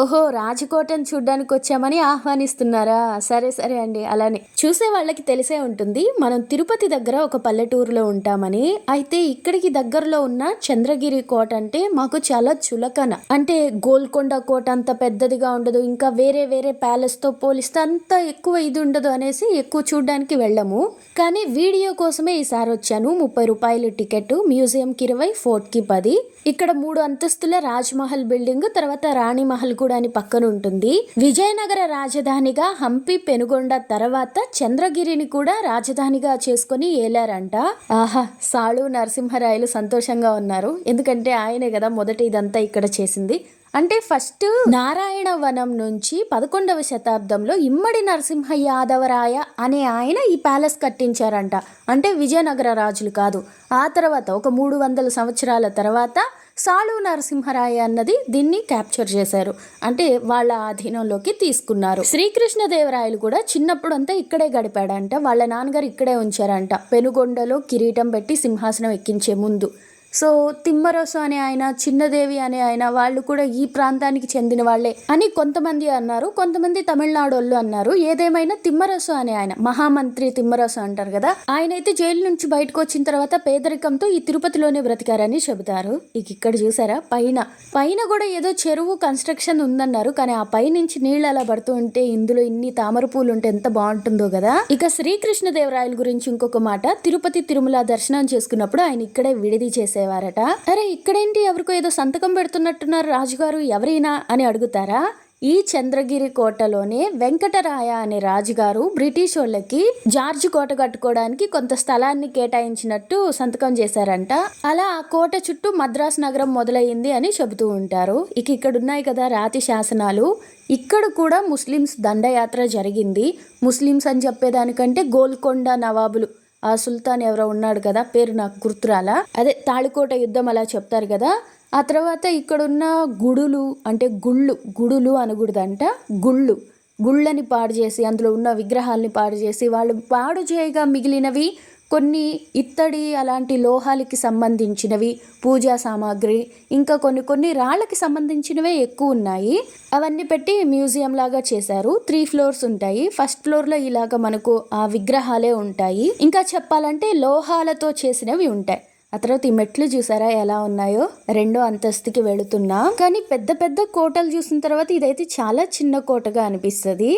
ఓహో రాజకోటను చూడ్డానికి వచ్చామని ఆహ్వానిస్తున్నారా? సరే సరే అండి అలానే. చూసే వాళ్ళకి తెలిసే ఉంటుంది మనం తిరుపతి దగ్గర ఒక పల్లెటూరులో ఉంటామని. అయితే ఇక్కడికి దగ్గరలో ఉన్న చంద్రగిరి కోట అంటే మాకు చాలా చులకన. అంటే గోల్కొండ కోట అంత పెద్దదిగా ఉండదు ఇంకా వేరే వేరే ప్యాలెస్తో పోలిస్తే అంత ఎక్కువ ఇది ఉండదు అనేసి ఎక్కువ చూడడానికి వెళ్ళము. కానీ వీడియో కోసమే ఈసారి వచ్చాను ముప్పై రూపాయలు టికెట్ మ్యూజియంకి ఇరవై ఫోర్ట్కి పది. ఇక్కడ మూడు అంతస్తుల రాజ్మహల్ బిల్డింగ్ తర్వాత రాణిమహల్ కూడా అని పక్కన ఉంటుంది విజయనగర రాజధానిగా హంపి పెనుగొండ తర్వాత చంద్రగిరిని కూడా రాజధానిగా చేసుకొని ఏలారంట. ఆహా సాళు నరసింహరాయలు సంతోషంగా ఉన్నారు. ఎందుకంటే ఆయనే కదా మొదట ఇదంతా ఇక్కడ చేసింది. అంటే ఫస్ట్ నారాయణ వనం నుంచి పదకొండవ శతాబ్దంలో ఇమ్మడి నరసింహ యాదవరాయ అనే ఆయన ఈ ప్యాలెస్ కట్టించారంట. అంటే విజయనగర రాజులు కాదు. ఆ తర్వాత ఒక మూడు వందల సంవత్సరాల తర్వాత సాళు నరసింహరాయ అన్నది దీన్ని క్యాప్చర్ చేశారు. అంటే వాళ్ళ ఆధీనంలోకి తీసుకున్నారు. శ్రీకృష్ణదేవరాయలు కూడా చిన్నప్పుడు అంతా ఇక్కడే గడిపాడంట. వాళ్ళ నాన్నగారు ఇక్కడే ఉంచారంట. పెనుగొండలో కిరీటం పెట్టి సింహాసనం ఎక్కించే ముందు. సో తిమ్మరసు అనే ఆయన చిన్నదేవి అనే ఆయన వాళ్ళు కూడా ఈ ప్రాంతానికి చెందిన వాళ్ళే అని కొంతమంది అన్నారు. కొంతమంది తమిళనాడు వాళ్ళు అన్నారు. ఏదేమైనా తిమ్మరసు అనే ఆయన మహామంత్రి తిమ్మరసు అంటారు కదా ఆయన అయితే జైలు నుంచి బయటకు వచ్చిన తర్వాత పేదరికంతో ఈ తిరుపతిలోనే బ్రతికారని చెబుతారు. ఇక ఇక్కడ చూసారా పైన. పైన కూడా ఏదో చెరువు కన్స్ట్రక్షన్ ఉందన్నారు. కానీ ఆ పై నుంచి నీళ్ళు అలా పడుతూ ఉంటే ఇందులో ఇన్ని తామర పూలు ఉంటే ఎంత బాగుంటుందో కదా. ఇక శ్రీకృష్ణదేవరాయల గురించి ఇంకొక మాట. తిరుపతి తిరుమల దర్శనం చేసుకున్నప్పుడు ఆయన ఇక్కడే విడిది చేశారు. చేసేవారట. అరే ఇక్కడేంటి ఎవరికో ఏదో సంతకం పెడుతున్నట్టున్నారు రాజుగారు? ఎవరైనా అని అడుగుతారా? ఈ చంద్రగిరి కోటలోనే వెంకటరాయ అనే రాజుగారు బ్రిటిష్ వాళ్ళకి జార్జ్ కోట కట్టుకోవడానికి కొంత స్థలాన్ని కేటాయించినట్టు సంతకం చేశారంట. అలా ఆ కోట చుట్టూ మద్రాసు నగరం మొదలైంది అని చెబుతూ ఉంటారు. ఇక ఇక్కడ ఉన్నాయి కదా రాతి శాసనాలు. ఇక్కడ కూడా ముస్లిమ్స్ దండయాత్ర జరిగింది. ముస్లిమ్స్ అని చెప్పేదానికంటే గోల్కొండ నవాబులు ఆ సుల్తాన్ ఎవరో ఉన్నాడు కదా పేరు నాకు గుర్తురాలా? అదే తాళికోట యుద్ధం అలా చెప్తారు కదా ఆ తర్వాత ఇక్కడున్న గుడులు అంటే గుళ్ళు గుడులు అనకూడదంట గుళ్ళు. గుళ్ళని పాడు చేసి అందులో ఉన్న విగ్రహాల్ని పాడు చేసి వాళ్ళు పాడు చేయగా మిగిలినవి కొన్ని ఇత్తడి అలాంటి లోహాలకి సంబంధించినవి పూజా సామాగ్రి ఇంకా కొన్ని కొన్ని రాళ్ళకి సంబంధించినవే ఎక్కువ ఉన్నాయి. అవన్నీ పెట్టి మ్యూజియం లాగా చేశారు. త్రీ ఫ్లోర్స్ ఉంటాయి. ఫస్ట్ ఫ్లోర్లో ఇలాగ మనకు ఆ విగ్రహాలే ఉంటాయి. ఇంకా చెప్పాలంటే లోహాలతో చేసినవి ఉంటాయి. ఆ తర్వాత ఈ మెట్లు చూసారా ఎలా ఉన్నాయో? రెండో అంతస్తుకి వెళుతున్నా. కానీ పెద్ద పెద్ద కోటలు చూసిన తర్వాత ఇదైతే చాలా చిన్న కోటగా అనిపిస్తుంది.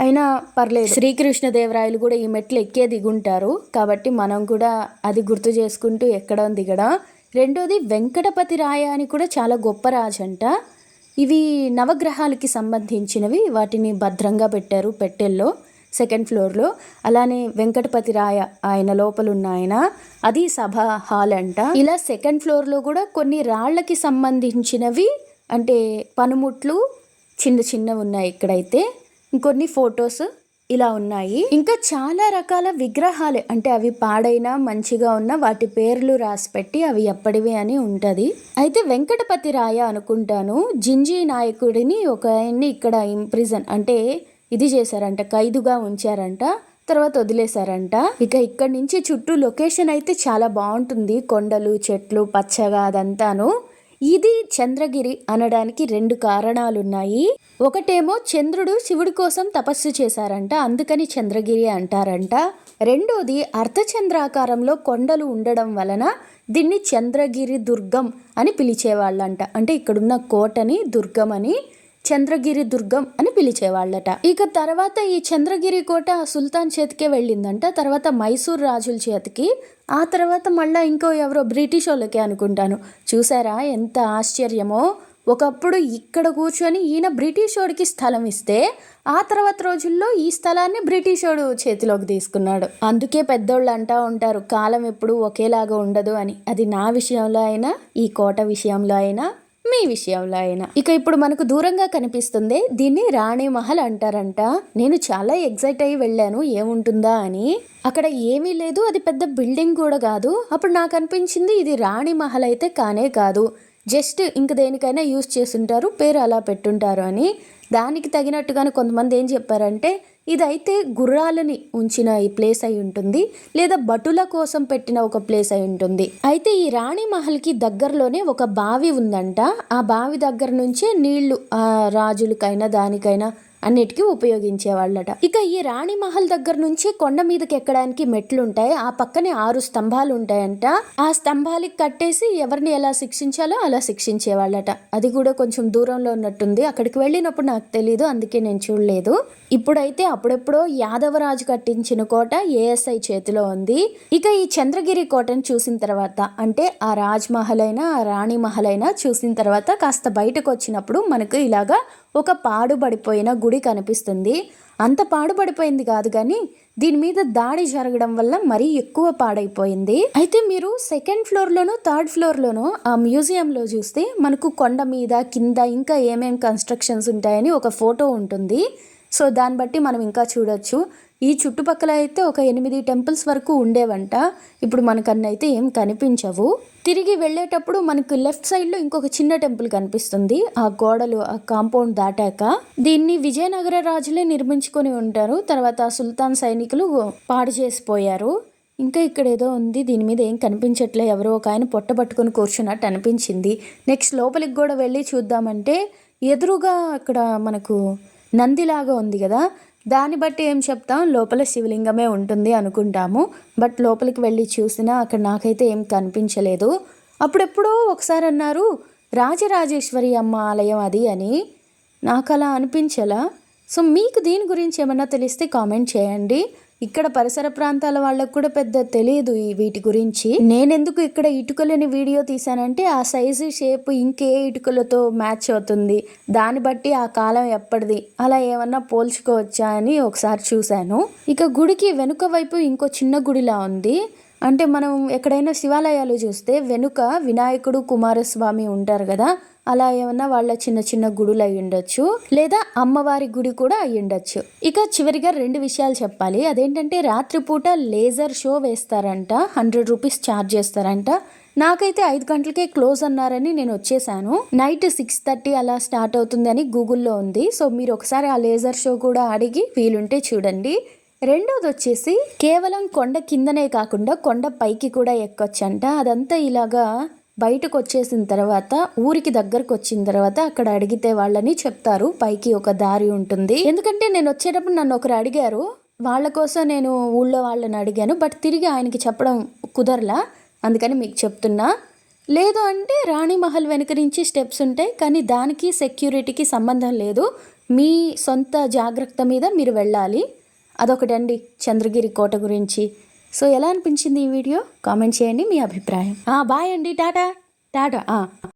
అయినా పర్లేదు. శ్రీకృష్ణదేవరాయలు కూడా ఈ మెట్లు ఎక్కే దిగుంటారు. కాబట్టి మనం కూడా అది గుర్తు చేసుకుంటూ ఎక్కడం దిగడం. రెండోది వెంకటపతి రాయ అని కూడా చాలా గొప్ప రాజంట. ఇవి నవగ్రహాలకి సంబంధించినవి. వాటిని భద్రంగా పెట్టారు పెట్టెల్లో సెకండ్ ఫ్లోర్లో. అలానే వెంకటపతి రాయ ఆయన లోపలున్నాయన ఆయన. అది సభ హాల్ అంట. ఇలా సెకండ్ ఫ్లోర్లో కూడా కొన్ని రాళ్ళకి సంబంధించినవి. అంటే పనిముట్లు చిన్న చిన్నవి ఉన్నాయి ఇక్కడైతే. ఇంకొన్ని ఫొటోస్ ఇలా ఉన్నాయి. ఇంకా చాలా రకాల విగ్రహాలు. అంటే అవి పాడైనా మంచిగా ఉన్న వాటి పేర్లు రాసి పెట్టి అవి ఎప్పటివి అని ఉంటుంది. అయితే వెంకటపతి రాయ అనుకుంటాను జింజీ నాయకుడిని ఒక ఆయన్ని ఇక్కడ ఇంప్రిజన్ అంటే ఇది చేశారంట ఖైదుగా ఉంచారంట తర్వాత వదిలేశారంట. ఇక ఇక్కడ నుంచి చుట్టూ లొకేషన్ అయితే చాలా బాగుంటుంది. కొండలు చెట్లు పచ్చగా అదంతాను. ఇది చంద్రగిరి అనడానికి రెండు కారణాలున్నాయి. ఒకటేమో చంద్రుడు శివుడి కోసం తపస్సు చేశారంట అందుకని చంద్రగిరి అంటారంట. రెండోది అర్ధచంద్రాకారంలో కొండలు ఉండడం వలన దీన్ని చంద్రగిరి దుర్గం అని పిలిచేవాళ్ళంట. అంటే ఇక్కడున్న కోటని దుర్గం అని చంద్రగిరి దుర్గం అని పిలిచేవాళ్ళట. ఇక తర్వాత ఈ చంద్రగిరి కోట సుల్తాన్ చేతికే వెళ్ళిందంట. తర్వాత మైసూర్ రాజుల చేతికి. ఆ తర్వాత మళ్ళా ఇంకో ఎవరో బ్రిటిష్ వాళ్ళకే అనుకుంటాను. చూసారా ఎంత ఆశ్చర్యమో. ఒకప్పుడు ఇక్కడ కూర్చొని ఈయన బ్రిటిషోడికి స్థలం ఇస్తే ఆ తర్వాత రోజుల్లో ఈ స్థలాన్ని బ్రిటిషోడు చేతిలోకి తీసుకున్నాడు. అందుకే పెద్దోళ్ళు అంటా ఉంటారు కాలం ఎప్పుడు ఒకేలాగా ఉండదు అని. అది నా విషయంలో అయినా ఈ కోట విషయంలో అయినా మీ విషయంలో అయినా. ఇక ఇప్పుడు మనకు దూరంగా కనిపిస్తుంది దీన్ని రాణి మహల్ అంటారంట. నేను చాలా ఎగ్జైట్ అయ్యి వెళ్ళాను ఏముంటుందా అని. అక్కడ ఏమీ లేదు అది పెద్ద బిల్డింగ్ కూడా కాదు. అప్పుడు నాకు అనిపించింది ఇది రాణి మహల్ అయితే కానే కాదు. జస్ట్ ఇంక దేనికైనా యూస్ చేసుంటారు పేరు అలా పెట్టుంటారు అని. దానికి తగినట్టుగానే కొంతమంది ఏం చెప్పారంటే ఇదైతే గుర్రాలని ఉంచిన ఈ ప్లేస్ అయి ఉంటుంది లేదా భటుల కోసం పెట్టిన ఒక ప్లేస్ అయి ఉంటుంది. అయితే ఈ రాణి మహల్కి దగ్గరలోనే ఒక బావి ఉందంట. ఆ బావి దగ్గర నుంచే నీళ్ళు ఆ రాజులకైనా దానికైనా అన్నిటికీ ఉపయోగించేవాళ్ళట. ఇక ఈ రాణి మహల్ దగ్గర నుంచి కొండ మీదకి ఎక్కడానికి మెట్లుంటాయి. ఆ పక్కనే ఆరు స్తంభాలు ఉంటాయంట ఆ స్తంభాలకి కట్టేసి ఎవరిని ఎలా శిక్షించాలో అలా శిక్షించేవాళ్ళట. అది కూడా కొంచెం దూరంలో ఉన్నట్టుంది. అక్కడికి వెళ్ళినప్పుడు నాకు తెలియదు అందుకే నేను చూడలేదు. ఇప్పుడైతే అప్పుడెప్పుడో యాదవరాజు కట్టించిన కోట ఏఎస్ఐ చేతిలో ఉంది. ఇక ఈ చంద్రగిరి కోటను చూసిన తర్వాత అంటే ఆ రాజ్ మహల్ అయినా ఆ రాణి మహల్ అయినా చూసిన తర్వాత కాస్త బయటకు వచ్చినప్పుడు మనకు ఇలాగా ఒక పాడుబడిపోయిన గుడి కనిపిస్తుంది. అంత పాడుపడిపోయింది కాదు కానీ దీని మీద దాడి జరగడం వల్ల మరీ ఎక్కువ పాడైపోయింది. అయితే మీరు సెకండ్ ఫ్లోర్లోనో థర్డ్ ఫ్లోర్లోనో ఆ మ్యూజియంలో చూస్తే మనకు కొండ మీద కింద ఇంకా ఏమేం కన్స్ట్రక్షన్స్ ఉంటాయని ఒక ఫోటో ఉంటుంది. సో దాన్ని బట్టి మనం ఇంకా చూడొచ్చు. ఈ చుట్టుపక్కల అయితే ఒక ఎనిమిది టెంపుల్స్ వరకు ఉండేవంట. ఇప్పుడు మనకన్నైతే ఏం కనిపించవు. తిరిగి వెళ్ళేటప్పుడు మనకు లెఫ్ట్ సైడ్లో ఇంకొక చిన్న టెంపుల్ కనిపిస్తుంది. ఆ గోడలు ఆ కాంపౌండ్ దాటాక దీన్ని విజయనగర రాజులే నిర్మించుకొని ఉంటారు. తర్వాత సుల్తాన్ సైనికులు పాడు చేసిపోయారు. ఇంకా ఇక్కడ ఏదో ఉంది. దీని మీద ఏం కనిపించట్లే. ఎవరో ఒక ఆయన పొట్ట పట్టుకొని కూర్చున్నట్టు అనిపించింది. నెక్స్ట్ లోపలికి కూడా వెళ్ళి చూద్దామంటే ఎదురుగా అక్కడ మనకు నందిలాగా ఉంది కదా. దాన్ని బట్టి ఏం చెప్తాం? లోపల శివలింగమే ఉంటుంది అనుకుంటాము. బట్ లోపలికి వెళ్ళి చూసినా అక్కడ నాకైతే ఏం కనిపించలేదు. అప్పుడెప్పుడో ఒకసారి అన్నారు రాజరాజేశ్వరి అమ్మ ఆలయం అది అని. నాకు అలా అనిపించలా. సో మీకు దీని గురించి ఏమన్నా తెలిస్తే కామెంట్ చేయండి. ఇక్కడ పరిసర ప్రాంతాల వాళ్ళకు కూడా పెద్ద తెలియదు ఈ వీటి గురించి. నేనెందుకు ఇక్కడ ఇటుకలని వీడియో తీశానంటే ఆ సైజు షేప్ ఇంకే ఇటుకలతో మ్యాచ్ అవుతుంది. దాన్ని బట్టి ఆ కాలం ఎప్పటిది? అలా ఏమన్నా పోల్చుకోవచ్చా అని ఒకసారి చూశాను. ఇక గుడికి వెనుక వైపు ఇంకో చిన్న గుడిలా ఉంది. అంటే మనం ఎక్కడైనా శివాలయాలు చూస్తే వెనుక వినాయకుడు కుమారస్వామి ఉంటారు కదా అలా ఏమన్నా వాళ్ళ చిన్న చిన్న గుడులు అయి ఉండొచ్చు లేదా అమ్మవారి గుడి కూడా అయి ఉండొచ్చు. ఇక చివరిగా రెండు విషయాలు చెప్పాలి. అదేంటంటే రాత్రిపూట లేజర్ షో వేస్తారంట హండ్రెడ్ రూపీస్ ఛార్జ్ చేస్తారంట. నాకైతే ఐదు గంటలకే క్లోజ్ అన్నారని నేను వచ్చేసాను. నైట్ సిక్స్ థర్టీ అలా స్టార్ట్ అవుతుందని గూగుల్లో ఉంది. సో మీరు ఒకసారి ఆ లేజర్ షో కూడా అడిగి వీలుంటే చూడండి. రెండోది వచ్చేసి కేవలం కొండ కిందనే కాకుండా కొండ పైకి కూడా ఎక్కొచ్చంట. అదంతా ఇలాగా బయటకు వచ్చేసిన తర్వాత ఊరికి దగ్గరకు వచ్చిన తర్వాత అక్కడ అడిగితే వాళ్ళని చెప్తారు. పైకి ఒక దారి ఉంటుంది. ఎందుకంటే నేను వచ్చేటప్పుడు నన్ను ఒకరు అడిగారు. వాళ్ళ కోసం నేను ఊళ్ళో వాళ్ళని అడిగాను. బట్ తిరిగి ఆయనకి చెప్పడం కుదరలా. అందుకని మీకు చెప్తున్నా. లేదు అంటే రాణి మహల్ వెనుక నుంచి స్టెప్స్ ఉంటాయి. కానీ దానికి సెక్యూరిటీకి సంబంధం లేదు. మీ సొంత జాగ్రత్త మీద మీరు వెళ్ళాలి. అదొకటండి. చంద్రగిరి కోట గురించి. సో ఎలా అనిపించింది ఈ వీడియో? కామెంట్ చేయండి మీ అభిప్రాయం. బాయ్ అండి టాటా. టాటా